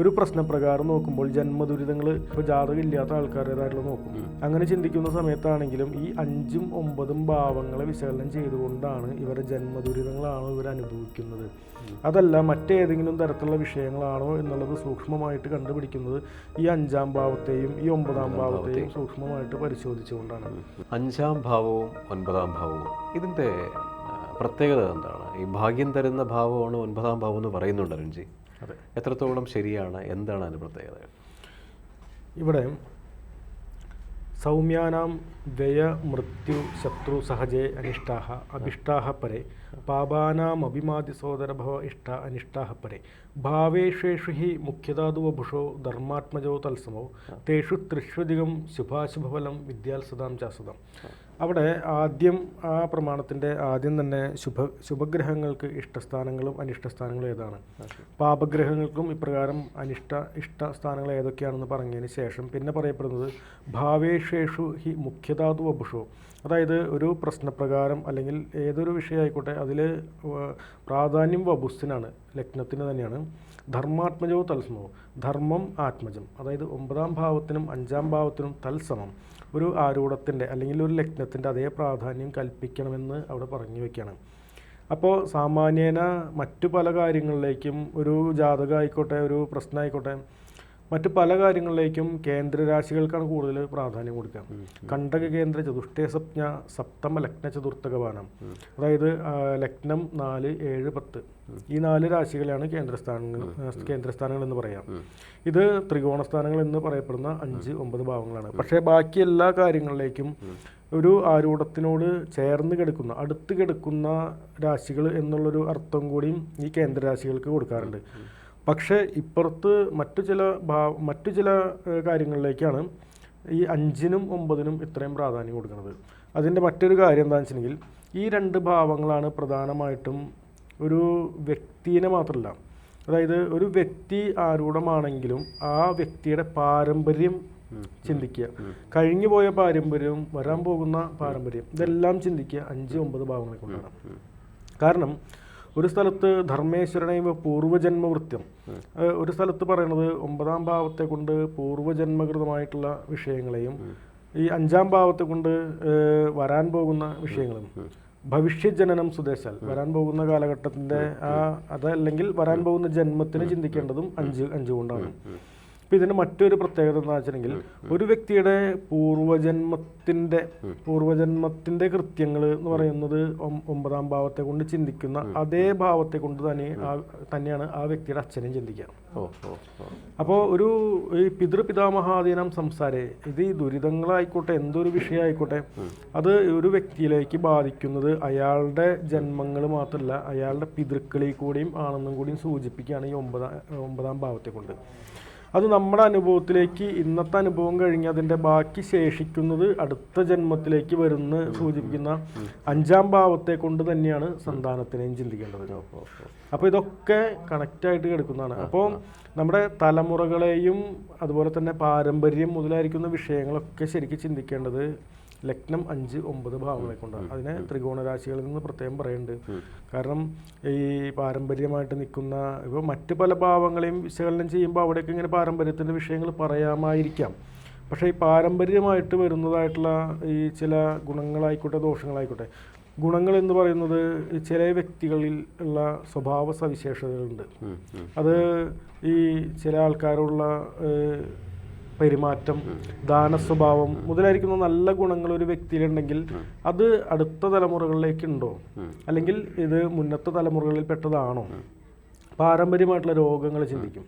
ഒരു പ്രശ്നപ്രകാരം നോക്കുമ്പോൾ ജന്മദുരിതങ്ങൾ ഇപ്പോൾ ജാതകമില്ലാത്ത ആൾക്കാരുടേതായിട്ടുള്ള നോക്കും. അങ്ങനെ ചിന്തിക്കുന്ന സമയത്താണെങ്കിലും ഈ അഞ്ചും ഒമ്പതും ഭാവങ്ങളെ വിശകലനം ചെയ്തുകൊണ്ടാണ് ഇവരുടെ ജന്മദുരിതങ്ങളാണോ ഇവർ അനുഭവിക്കുന്നത്. അതല്ല മറ്റേതെങ്കിലും തരത്തിലുള്ള വിഷയങ്ങളാണോ എന്നുള്ളത് സൂക്ഷ്മമായിട്ട് കണ്ടുപിടിക്കുന്നത് ഈ അഞ്ചാം ഭാവത്തെയും ഈ ഒമ്പതാം ഭാവത്തെയും സൂക്ഷ്മമായിട്ട് പരിശോധിച്ചുകൊണ്ടാണ്. അഞ്ചാം ഭാവവും ഒൻപതാം ഭാവവും. ഇതിന്റെ പ്രത്യേകത എന്താണ്? ഈ ഭാഗ്യം തരുന്ന ഭാവമാണ് ഒൻപതാം ഭാവം എന്ന് പറയുന്നുണ്ട് അരുൺജി. അതെ. എത്രത്തോളം ശരിയാണ്? എന്താണ് അതിന്റെ പ്രത്യേകത? ഇവിടെ സൗമ്യാനാം ദയ മൃത്യു ശത്രു സഹജേ അനിഷ്ടാഹ അഭിഷ്ടാഹ പരെ. പാപാനാം അഭിമാതി സോദരഭവ ഇഷ്ട അനിഷ്ടാഹ പരെ. ഭാവേഷേഷു ഹി മുഖ്യധാതുവഭുഷോ ധർമാത്മജോ തത്സമോ. തേഷു ത്രിഷ്വധികം ശുഭാശുഭഫലം വിദ്യാത്സതാം ചാസതം. അവിടെ ആദ്യം ആ പ്രമാണത്തിന്റെ ആദ്യം തന്നെ ശുഭ ശുഭഗ്രഹങ്ങൾക്ക് ഇഷ്ടസ്ഥാനങ്ങളും അനിഷ്ടസ്ഥാനങ്ങളും ഏതാണ്? പാപഗ്രഹങ്ങൾക്കും ഇപ്രകാരം അനിഷ്ട ഇഷ്ട സ്ഥാനങ്ങൾ ഏതൊക്കെയാണെന്ന് പറഞ്ഞതിന് ശേഷം പിന്നെ പറയപ്പെടുന്നത് ഭാവേഷേഷു ഹി മുഖ്യധാതു വപുഷോ. അതായത് ഒരു പ്രശ്നപ്രകാരം അല്ലെങ്കിൽ ഏതൊരു വിഷയമായിക്കോട്ടെ അതിൽ പ്രാധാന്യം വപുസ്സിനാണ് ലഗ്നത്തിന് തന്നെയാണ്. ധർമാത്മജവും തത്സമവും ധർമ്മം ആത്മജം. അതായത് ഒമ്പതാം ഭാവത്തിനും അഞ്ചാം ഭാവത്തിനും തത്സമം ഒരു ആരൂഢത്തിന്റെ അല്ലെങ്കിൽ ഒരു ലഗ്നത്തിന്റെ അതേ പ്രാധാന്യം കൽപ്പിക്കണമെന്ന് അവിടെ പറഞ്ഞു വയ്ക്കുകയാണ് അപ്പോൾ സാമാന്യേന മറ്റു പല കാര്യങ്ങളിലേക്കും ഒരു ജാതകമായിക്കോട്ടെ ഒരു പ്രശ്നമായിക്കോട്ടെ മറ്റു പല കാര്യങ്ങളിലേക്കും കേന്ദ്രരാശികൾക്കാണ് കൂടുതൽ പ്രാധാന്യം കൊടുക്കുക. കണ്ടക കേന്ദ്ര ചതുഷ്ടേ സ്വപ്ന സപ്തമ ലഗ്ന ചതുർത്ഥകപാനം അതായത് ലഗ്നം നാല് ഏഴ് പത്ത്. ഈ നാല് രാശികളാണ് കേന്ദ്രസ്ഥാനങ്ങൾ കേന്ദ്രസ്ഥാനങ്ങൾ എന്ന് പറയാം. ഇത് ത്രികോണസ്ഥാനങ്ങൾ എന്ന് പറയപ്പെടുന്ന അഞ്ച് ഒമ്പത് ഭാവങ്ങളാണ്. പക്ഷേ ബാക്കി എല്ലാ കാര്യങ്ങളിലേക്കും ഒരു ആരൂഢത്തിനോട് ചേർന്ന് കിടക്കുന്ന അടുത്ത് കിടക്കുന്ന രാശികൾ എന്നുള്ളൊരു അർത്ഥം കൂടിയും ഈ കേന്ദ്രരാശികൾക്ക് കൊടുക്കാറുണ്ട്. പക്ഷേ ഇപ്പുറത്ത് മറ്റു ചില ഭാ മറ്റു ചില കാര്യങ്ങളിലേക്കാണ് ഈ അഞ്ചിനും ഒമ്പതിനും ഇത്രയും പ്രാധാന്യം കൊടുക്കുന്നത്. അതിന്റെ മറ്റൊരു കാര്യം എന്താണെന്ന് വെച്ചിട്ടുണ്ടെങ്കിൽ ഈ രണ്ട് ഭാവങ്ങളാണ് പ്രധാനമായിട്ടും ഒരു വ്യക്തിനെ മാത്രമല്ല അതായത് ഒരു വ്യക്തി ആരൂഢമാണെങ്കിലും ആ വ്യക്തിയുടെ പാരമ്പര്യം ചിന്തിക്കുക. കഴിഞ്ഞു പോയ പാരമ്പര്യവും വരാൻ പോകുന്ന പാരമ്പര്യം ഇതെല്ലാം ചിന്തിക്കുക അഞ്ച് ഒമ്പത് ഭാവങ്ങളെ കൊണ്ടാണ്. കാരണം ഒരു സ്ഥലത്ത് ധർമ്മേശ്വരനെയും പൂർവജന്മവൃത്യം. ഒരു സ്ഥലത്ത് പറയുന്നത് ഒമ്പതാം ഭാവത്തെ കൊണ്ട് പൂർവജന്മകൃതമായിട്ടുള്ള വിഷയങ്ങളെയും ഈ അഞ്ചാം ഭാവത്തെ കൊണ്ട് വരാൻ പോകുന്ന വിഷയങ്ങളും. ഭവിഷ്യ ജനനം സുദേശാൽ വരാൻ പോകുന്ന കാലഘട്ടത്തിന്റെ ആ അതല്ലെങ്കിൽ വരാൻ പോകുന്ന ജന്മത്തിന് ചിന്തിക്കേണ്ടതും അഞ്ച് അഞ്ച് അപ്പൊ ഇതിന് മറ്റൊരു പ്രത്യേകത എന്ന് വെച്ചിട്ടുണ്ടെങ്കിൽ ഒരു വ്യക്തിയുടെ പൂർവജന്മത്തിന്റെ പൂർവജന്മത്തിന്റെ കൃത്യങ്ങൾ എന്ന് പറയുന്നത് ഒമ്പതാം ഭാവത്തെ കൊണ്ട് ചിന്തിക്കുന്ന അതേ ഭാവത്തെ കൊണ്ട് തന്നെ ആ തന്നെയാണ് ആ വ്യക്തിയുടെ അച്ഛനും ചിന്തിക്കുക അപ്പോൾ ഒരു ഈ പിതൃപിതാമഹാദീനം സംസാരേ ഇത് ഈ ദുരിതങ്ങളായിക്കോട്ടെ എന്തൊരു വിഷയമായിക്കോട്ടെ അത് ഒരു വ്യക്തിയിലേക്ക് ബാധിക്കുന്നത് അയാളുടെ ജന്മങ്ങൾ മാത്രമല്ല അയാളുടെ പിതൃക്കളിൽ കൂടിയും ആണെന്നും കൂടിയും സൂചിപ്പിക്കുകയാണ് ഈ ഒമ്പതാം ഒമ്പതാം ഭാവത്തെ കൊണ്ട്. അത് നമ്മുടെ അനുഭവത്തിലേക്ക് ഇന്നത്തെ അനുഭവം കഴിഞ്ഞ് അതിന്റെ ബാക്കി ശേഷിക്കുന്നത് അടുത്ത ജന്മത്തിലേക്ക് വരുന്ന സൂചിപ്പിക്കുന്ന അഞ്ചാം ഭാവത്തെ കൊണ്ട് തന്നെയാണ് സന്താനത്തിനെയും ചിന്തിക്കേണ്ടത്. അപ്പോൾ ഇതൊക്കെ കണക്റ്റായിട്ട് കിടക്കുന്നതാണ്. അപ്പോൾ നമ്മുടെ തലമുറകളെയും അതുപോലെ തന്നെ പാരമ്പര്യം മുതലായിരിക്കുന്ന വിഷയങ്ങളൊക്കെ ശരിക്കും ചിന്തിക്കേണ്ടത് ലഗ്നം അഞ്ച് ഒമ്പത് ഭാവങ്ങളെ കൊണ്ടാണ് അതിനെ ത്രികോണ രാശികളിൽ നിന്ന് പ്രത്യേകം പറയുന്നുണ്ട് കാരണം ഈ പാരമ്പര്യമായിട്ട് നിൽക്കുന്ന ഇപ്പോൾ മറ്റ് പല ഭാവങ്ങളെയും വിശകലനം ചെയ്യുമ്പോൾ അവിടെയൊക്കെ ഇങ്ങനെ പാരമ്പര്യത്തിന്റെ വിഷയങ്ങൾ പറയാമായിരിക്കാം. പക്ഷേ ഈ പാരമ്പര്യമായിട്ട് വരുന്നതായിട്ടുള്ള ഈ ചില ഗുണങ്ങളായിക്കോട്ടെ ദോഷങ്ങളായിക്കോട്ടെ ഗുണങ്ങൾ എന്ന് പറയുന്നത് ചില വ്യക്തികളിൽ ഉള്ള സ്വഭാവ സവിശേഷതകളുണ്ട്. അത് ഈ ചില ആൾക്കാരുള്ള പെരുമാറ്റം ദാന സ്വഭാവം മുതലായിരിക്കുന്ന നല്ല ഗുണങ്ങൾ ഒരു വ്യക്തിയിലുണ്ടെങ്കിൽ അത് അടുത്ത തലമുറകളിലേക്ക് ഉണ്ടോ അല്ലെങ്കിൽ ഇത് മുന്നത്തെ തലമുറകളിൽ പെട്ടതാണോ? പാരമ്പര്യമായിട്ടുള്ള രോഗങ്ങൾ ചിന്തിക്കും.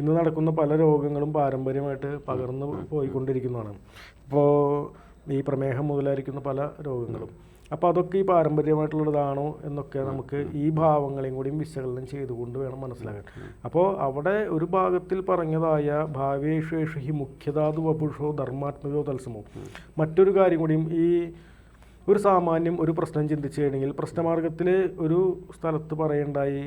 ഇന്ന് നടക്കുന്ന പല രോഗങ്ങളും പാരമ്പര്യമായിട്ട് പകർന്നു പോയിക്കൊണ്ടിരിക്കുന്നതാണ്. ഇപ്പോൾ ഈ പ്രമേഹം മുതലായിരിക്കുന്ന പല രോഗങ്ങളും. അപ്പോൾ അതൊക്കെ ഈ പാരമ്പര്യമായിട്ടുള്ളതാണോ എന്നൊക്കെ നമുക്ക് ഈ ഭാവങ്ങളെയും കൂടിയും വിശകലനം ചെയ്തുകൊണ്ട് വേണം മനസ്സിലാക്കാൻ. അപ്പോൾ അവിടെ ഒരു ഭാഗത്തിൽ പറഞ്ഞതായ ഭാവേഷേഷു ഹി മുഖ്യധാതു വപുഷോ ധർമാത്മകോ തത്സമോ. മറ്റൊരു കാര്യം കൂടിയും ഈ ഒരു സാമാന്യം ഒരു പ്രശ്നം ചിന്തിച്ചു കഴിഞ്ഞെങ്കിൽ പ്രശ്നമാർഗത്തിൽ ഒരു സ്ഥലത്ത് പറയേണ്ടായി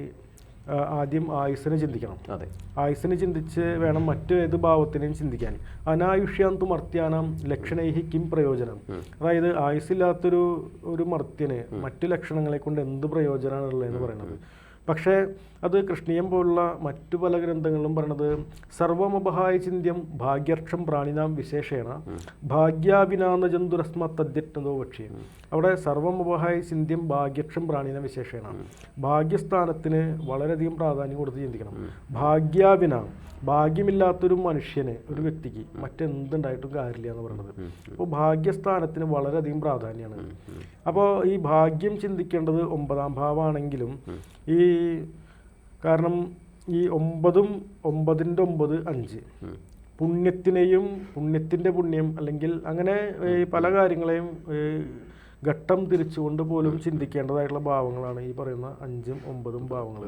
ആദ്യം ആയുസ്സിനെ ചിന്തിക്കണം. അതെ. ആയുസ്സിനെ ചിന്തിച്ച് വേണം മറ്റു ഏത് ഭാവത്തിനെയും ചിന്തിക്കാൻ. അനായുഷ്യാന്തു മർത്യാനാം ലക്ഷണൈഹി കിം പ്രയോജനം. അതായത് ആയുസ്സില്ലാത്തൊരു ഒരു മർത്യന് മറ്റു ലക്ഷണങ്ങളെ കൊണ്ട് എന്ത് പ്രയോജനമാണ് ഉള്ളതെന്ന് പറയുന്നത് പക്ഷേ അത് കൃഷ്ണീയം പോലുള്ള മറ്റു പല ഗ്രന്ഥങ്ങളിലും പറയണത് സർവമപഹായ ചിന്ത്യം ഭാഗ്യർക്ഷം പ്രാണിനാം വിശേഷേണ ഭാഗ്യാവിനാന്ന ജന്തുരസ്മത്തദ്യറ്റതോ പക്ഷി. അവിടെ സർവമപഹായ ചിന്ത്യം ഭാഗ്യക്ഷം പ്രാണിന വിശേഷേണ. ഭാഗ്യസ്ഥാനത്തിന് വളരെയധികം പ്രാധാന്യം കൊടുത്ത് ചിന്തിക്കണം. ഭാഗ്യാവിന ഭാഗ്യമില്ലാത്തൊരു മനുഷ്യന് ഒരു വ്യക്തിക്ക് മറ്റെന്തുണ്ടായിട്ടും കാര്യമില്ല എന്ന് പറയുന്നത് അപ്പോൾ ഭാഗ്യസ്ഥാനത്തിന് വളരെയധികം പ്രാധാന്യമാണ്. അപ്പോൾ ഈ ഭാഗ്യം ചിന്തിക്കേണ്ടത് ഒമ്പതാം ഭാവമാണെങ്കിലും ഈ കാരണം ഈ ഒമ്പതും ഒമ്പതിന്റെ ഒമ്പത് അഞ്ച്. പുണ്യത്തിനെയും പുണ്യത്തിന്റെ പുണ്യം അല്ലെങ്കിൽ അങ്ങനെ പല കാര്യങ്ങളെയും ഘട്ടം തിരിച്ചുകൊണ്ട് പോലും ചിന്തിക്കേണ്ടതായിട്ടുള്ള ഭാവങ്ങളാണ് ഈ പറയുന്ന അഞ്ചും ഒമ്പതും ഭാവങ്ങൾ.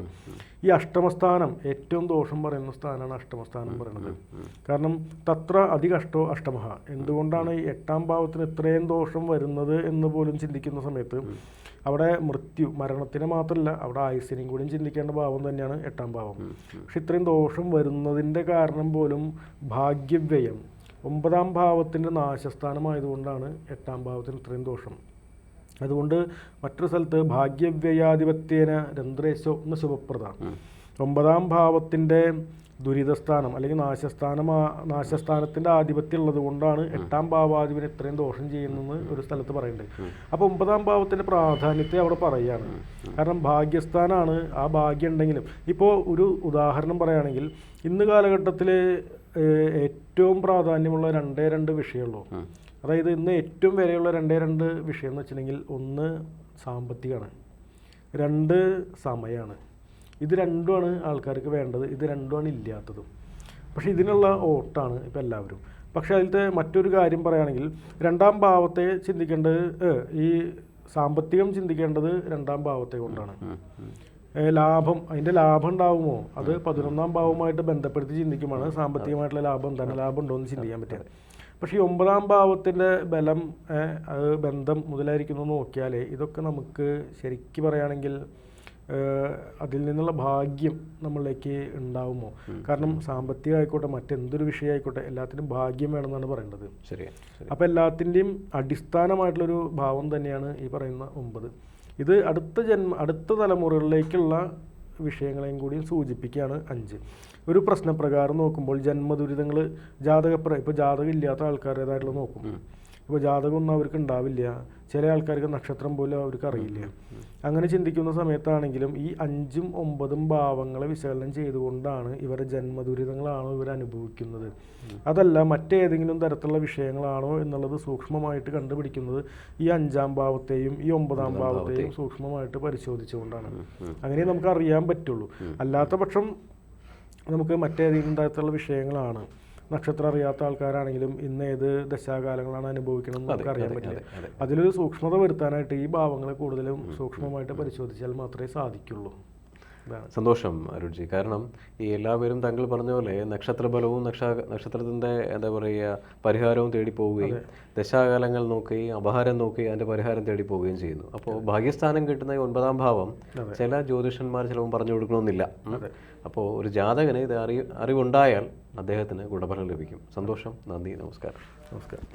ഈ അഷ്ടമസ്ഥാനം ഏറ്റവും ദോഷം പറയുന്ന സ്ഥാനമാണ് അഷ്ടമസ്ഥാനം പറയുന്നത് കാരണം തത്ര അധികഷ്ടോ അഷ്ടമഹ. എന്തുകൊണ്ടാണ് ഈ എട്ടാം ഭാവത്തിന് ഇത്രയും ദോഷം വരുന്നത് എന്ന് പോലും ചിന്തിക്കുന്ന സമയത്ത് അവിടെ മൃത്യു മരണത്തിന് മാത്രമല്ല അവിടെ ആയുസ്സിനെയും കൂടിയും ചിന്തിക്കേണ്ട ഭാവം തന്നെയാണ് എട്ടാം ഭാവം. പക്ഷെ ഇത്രയും ദോഷം വരുന്നതിന്റെ കാരണം പോലും ഭാഗ്യവ്യയം. ഒമ്പതാം ഭാവത്തിന്റെ നാശസ്ഥാനമായതുകൊണ്ടാണ് എട്ടാം ഭാവത്തിന് ഇത്രയും ദോഷം. അതുകൊണ്ട് മറ്റൊരു സ്ഥലത്ത് ഭാഗ്യവ്യയാധിപത്യേന രന്ധ്രേശോ എന്ന ശുഭപ്രദ ഒമ്പതാം ഭാവത്തിന്റെ ദുരിതസ്ഥാനം അല്ലെങ്കിൽ നാശസ്ഥാനമാ നാശസ്ഥാനത്തിന്റെ ആധിപത്യം ഉള്ളത് കൊണ്ടാണ് എട്ടാം ഭാവാധിപന് ഇത്രയും ദോഷം ചെയ്യുന്നതെന്ന് ഒരു സ്ഥലത്ത് പറയുന്നുണ്ട്. അപ്പോൾ ഒമ്പതാം ഭാവത്തിന്റെ പ്രാധാന്യത്തെ അവിടെ പറയുകയാണ് കാരണം ഭാഗ്യസ്ഥാനാണ് ആ ഭാഗ്യം ഉണ്ടെങ്കിലും. ഇപ്പോൾ ഒരു ഉദാഹരണം പറയുകയാണെങ്കിൽ ഇന്ന് കാലഘട്ടത്തിൽ ഏറ്റവും പ്രാധാന്യമുള്ള രണ്ടേ രണ്ട് വിഷയമുള്ളൂ. അതായത് ഇന്ന് ഏറ്റവും വിലയുള്ള രണ്ടേ രണ്ട് വിഷയം എന്ന് വെച്ചിട്ടുണ്ടെങ്കിൽ ഒന്ന് സാമ്പത്തികമാണ്. രണ്ട് സമയമാണ് ഇത് രണ്ടുമാണ് ആൾക്കാർക്ക് വേണ്ടത്. ഇത് രണ്ടുമാണ് ഇല്ലാത്തതും. പക്ഷേ ഇതിനുള്ള ഓട്ടാണ് ഇപ്പം എല്ലാവരും. പക്ഷേ അതിലത്തെ മറ്റൊരു കാര്യം പറയുകയാണെങ്കിൽ രണ്ടാം ഭാവത്തെ ചിന്തിക്കേണ്ടത് ഈ സാമ്പത്തികം ചിന്തിക്കേണ്ടത് രണ്ടാം ഭാവത്തെ കൊണ്ടാണ്. ലാഭം അതിന്റെ ലാഭം ഉണ്ടാവുമോ? അത് പതിനൊന്നാം ഭാവവുമായിട്ട് ബന്ധപ്പെടുത്തി ചിന്തിക്കുമ്പോൾ സാമ്പത്തികമായിട്ടുള്ള ലാഭം തന്നെ ലാഭം ഉണ്ടോ എന്ന് ചിന്തിക്കാൻ പറ്റുക. പക്ഷേ ഈ ഒമ്പതാം ഭാവത്തിന്റെ ബലം അത് ബന്ധം മുതലായിരിക്കുന്നു നോക്കിയാൽ ഇതൊക്കെ നമുക്ക് ശരിക്കും പറയുകയാണെങ്കിൽ അതിൽ നിന്നുള്ള ഭാഗ്യം നമ്മളിലേക്ക് ഉണ്ടാവുമോ? കാരണം സാമ്പത്തികമായിക്കോട്ടെ മറ്റെന്തൊരു വിഷയമായിക്കോട്ടെ എല്ലാത്തിനും ഭാഗ്യം വേണമെന്നാണ് പറയേണ്ടത്. ശരി ശരി അപ്പോൾ എല്ലാത്തിന്റെയും അടിസ്ഥാനമായിട്ടുള്ളൊരു ഭാവം തന്നെയാണ് ഈ പറയുന്ന ഒമ്പത്. ഇത് അടുത്ത ജന്മ അടുത്ത തലമുറകളിലേക്കുള്ള വിഷയങ്ങളെയും കൂടി സൂചിപ്പിക്കുകയാണ് അഞ്ച്. ഒരു പ്രശ്നപ്രകാരം നോക്കുമ്പോൾ ജന്മദുരിതങ്ങൾ ജാതകപ്ര ഇപ്പോൾ ജാതകം ഇല്ലാത്ത ആൾക്കാരേതായിട്ടുള്ള നോക്കും. ഇപ്പോൾ ജാതകമൊന്നും അവർക്ക് ഉണ്ടാവില്ല. ചില ആൾക്കാർക്ക് നക്ഷത്രം പോലും അവർക്ക് അറിയില്ല. അങ്ങനെ ചിന്തിക്കുന്ന സമയത്താണെങ്കിലും ഈ അഞ്ചും ഒമ്പതും ഭാവങ്ങളെ വിശകലനം ചെയ്തുകൊണ്ടാണ് ഇവരുടെ ജന്മദുരിതങ്ങളാണോ ഇവർ അനുഭവിക്കുന്നത്. അതല്ല മറ്റേതെങ്കിലും തരത്തിലുള്ള വിഷയങ്ങളാണോ എന്നുള്ളത് സൂക്ഷ്മമായിട്ട് കണ്ടുപിടിക്കുന്നത് ഈ അഞ്ചാം ഭാവത്തെയും ഈ ഒമ്പതാം ഭാവത്തെയും സൂക്ഷ്മമായിട്ട് പരിശോധിച്ചുകൊണ്ടാണ്. അങ്ങനെ നമുക്ക് അറിയാൻ പറ്റുള്ളൂ. അല്ലാത്ത പക്ഷം നമുക്ക് മറ്റേതെങ്കിലും തരത്തിലുള്ള വിഷയങ്ങളാണ്. നക്ഷത്രം അറിയാത്ത ആൾക്കാരാണെങ്കിലും ഇന്ന് ഏത് ദശാകാലങ്ങളാണ് അനുഭവിക്കണം എന്ന് നമുക്ക് അറിയാൻ പറ്റില്ല? അതിലൊരു സൂക്ഷ്മത വരുത്താനായിട്ട് ഈ ഭാവങ്ങളെ കൂടുതലും സൂക്ഷ്മമായിട്ട് പരിശോധിച്ചാൽ മാത്രമേ സാധിക്കുള്ളൂ. സന്തോഷം അരുൺജി. കാരണം ഈ എല്ലാവരും താങ്കൾ പറഞ്ഞ പോലെ നക്ഷത്രബലവും നക്ഷ നക്ഷത്രത്തിന്റെ എന്താ പറയുക പരിഹാരവും തേടി പോവുകയും ദശാകാലങ്ങൾ നോക്കുകയും അപഹാരം നോക്കുകയും അതിന്റെ പരിഹാരം തേടി പോവുകയും ചെയ്യുന്നു. അപ്പോൾ ഭാഗ്യസ്ഥാനം കിട്ടുന്ന ഒൻപതാം ഭാവം ചില ജ്യോതിഷന്മാർ ചിലവും പറഞ്ഞു കൊടുക്കണമെന്നില്ല. അപ്പോൾ ഒരു ജാതകന് ഇത് അറി അറിവുണ്ടായാൽ അദ്ദേഹത്തിന് ഗുണഫലം ലഭിക്കും. സന്തോഷം നന്ദി നമസ്കാരം. നമസ്കാരം.